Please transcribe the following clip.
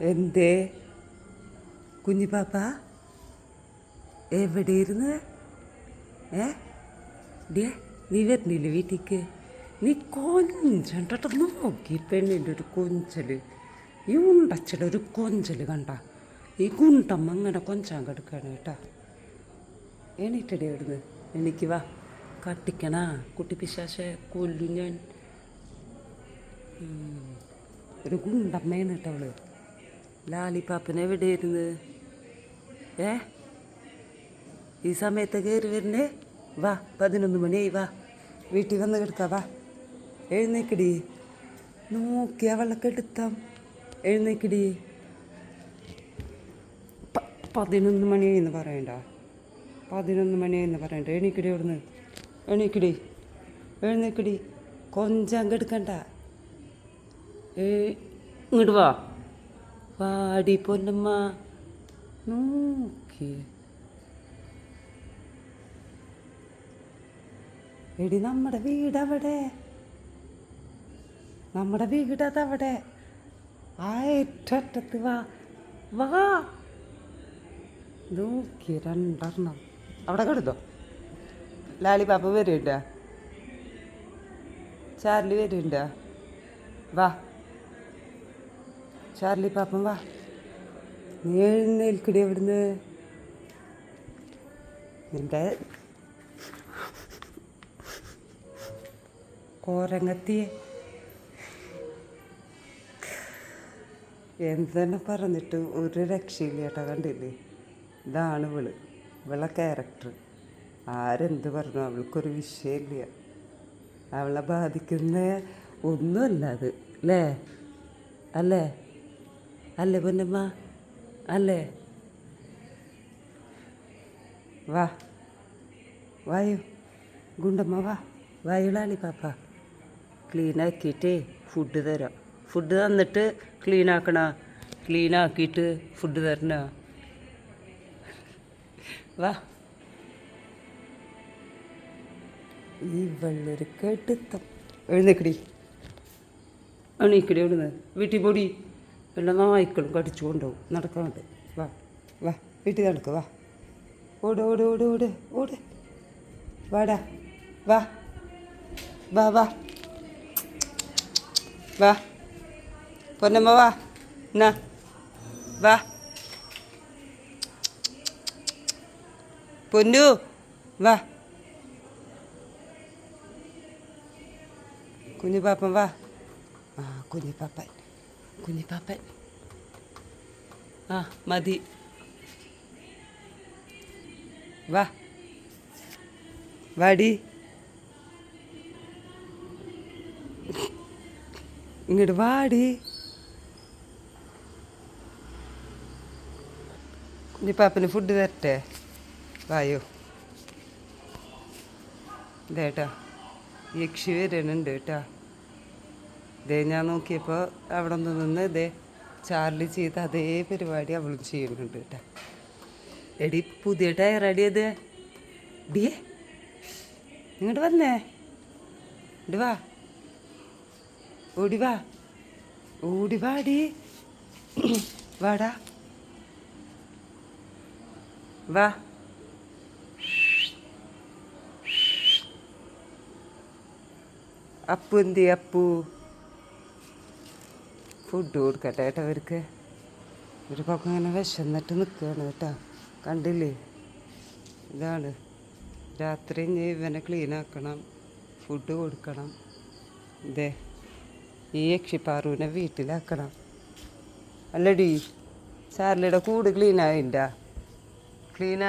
എന്തേ? കുഞ്ഞിപ്പാപ്പ എവിടെ ഇരുന്ന്? ഏ? ഡേ നീ വരുന്നില്ല വീട്ടിക്ക്? നീ കൊഞ്ചണ്ടോ നോക്കി പെണ്ണിന്റെ ഒരു കൊഞ്ചൽ ഈ ഉണ്ടച്ചയുടെ ഒരു കൊഞ്ചൽ കണ്ട. ഈ ഗുണ്ടമ്മ അങ്ങനെ കൊഞ്ചാൻ കിടക്കാണ് കേട്ടാ. എണീറ്റടി അവിടുന്ന്. എനിക്ക് വാ. കട്ടിക്കണ കുട്ടി പിശാശ കൊല്ലു ഞാൻ. ഒരു ഗുണ്ടമ്മയാണ് കേട്ടോ അവൾ. ലാലിപ്പാപ്പൻ ഇരുന്ന്? ഏ? ഈ സമയത്ത് കയറി വരുന്നേ വാ പതിനൊന്ന് മണിയായി വാ. വീട്ടിൽ വന്ന് കിടക്കാം വാ. എഴുന്നേക്കടി. നോക്കി അവളൊക്കെ എടുത്താം എഴുന്നേക്കടി. പതിനൊന്ന് പതിനൊന്ന് മണിയായിന്ന് പറയണ്ട. പതിനൊന്ന് മണിയായിന്ന് പറയണ്ട. എണീക്കടി അവിടുന്ന്. എണീക്കടി. എഴുന്നേക്കടി. കൊഞ്ചം കെടുക്കണ്ട ഏ ഇങ്ങോട്ട് വാ. വാടി പൊന്നമ്മ. നോക്കി. എടി നമ്മുടെ വീട് അവിടെ നമ്മുടെ വീട് അതവിടെ ആ ഏറ്റത്ത് വാ. വാ. നോക്കി രണ്ടെണ്ണം. അവിടെ കിടന്നോ? ലാലി പാപ്പ വരുണ്ട ചാർലി വരുണ്ട വാ. ചാർലി പാപ്പൻ വാ. നീ എഴുന്നേൽക്കടി അവിടുന്ന്. നിന്റെ കോരങ്ങത്തിയെ. എന്തെന്നെ പറഞ്ഞിട്ട് ഒരു രക്ഷയില്ല കേട്ടോ കണ്ടില്ലേ? ഇതാണ് ഇവൾ. ഇവളെ ക്യാരക്ടർ ആരെന്ത് പറഞ്ഞു? അവൾക്കൊരു വിഷയമില്ല. അവളെ ബാധിക്കുന്ന ഒന്നുമല്ല അത്. അല്ലേ? അല്ലേ? അല്ലേ പൊന്നമ്മ? അല്ലേ? വാ. വായു. ഗുണ്ടമ്മ വാ. വായുളാളി പാപ്പ. ക്ലീൻ ആക്കിയിട്ടേ ഫുഡ് തരാം. ഫുഡ് തന്നിട്ട് ക്ലീൻ ആക്കണ. ക്ലീൻ ആക്കിയിട്ട് ഫുഡ് തരണ. വാ. ഈ വെള്ളൊരു കേട്ടിത്തം എഴുന്നേക്കടി എണീക്കടി എവിടുന്ന്? വീട്ടിൽ പൊടി. എല്ലാ നായ്ക്കളും കടിച്ചു കൊണ്ടുപോകും. നടക്കാണ്ട് വാ വാ വീട്ടിൽ നടക്ക് വാ. ഓട് ഓട് ഓട് ഓട് ഓട്. വാടാ വാ. വാ വാ. വാ. പൊന്നമ്മ വാ. എന്നാ? വാ. പൊന്നു വാ. കുഞ്ഞിപ്പാപ്പൻ വാ. ആ കുഞ്ഞിപ്പാപ്പൻ കുഞ്ഞിപ്പാപ്പൻ ആ മതി വാ വാടി ഇങ്ങോട്ട് വാടി കുഞ്ഞിപ്പാപ്പന് ഫുഡ് തരട്ടെ വായോ ഇതേട്ടാ യക്ഷി വരുന്നുണ്ട് കേട്ടാ ഇതേ ഞാൻ നോക്കിയപ്പോൾ അവിടെ നിന്ന് നിന്ന് ഇതേ ചാർലി ചെയ്ത അതേ പരിപാടി അവളും ചെയ്യുന്നുണ്ട് കേട്ടാ. എടി പുതിയ ടയർ അടിയത് ഡിയേ ഇങ്ങോട്ട് വന്നേ. ഇടുവാ വാ. ഓടി വാ. ഓടി വാടി വാടാ. വാ. അപ്പു എന്തി അപ്പു? ഫുഡ് കൊടുക്കട്ടെ കേട്ടോ അവർക്ക് ഒരു പക്കം ഇങ്ങനെ വിശന്നിട്ട് നിൽക്കുകയാണ് കേട്ടോ. കണ്ടില്ലേ? ഇതാണ്. രാത്രി ഇനി ഇവനെ ക്ലീൻ ആക്കണം ഫുഡ് കൊടുക്കണം. ഇതേ ഈ യക്ഷിപ്പാറുവിനെ വീട്ടിലാക്കണം. അല്ലടി ചാർലിയുടെ കൂട് ക്ലീൻ ആയിണ്ട? ക്ലീൻ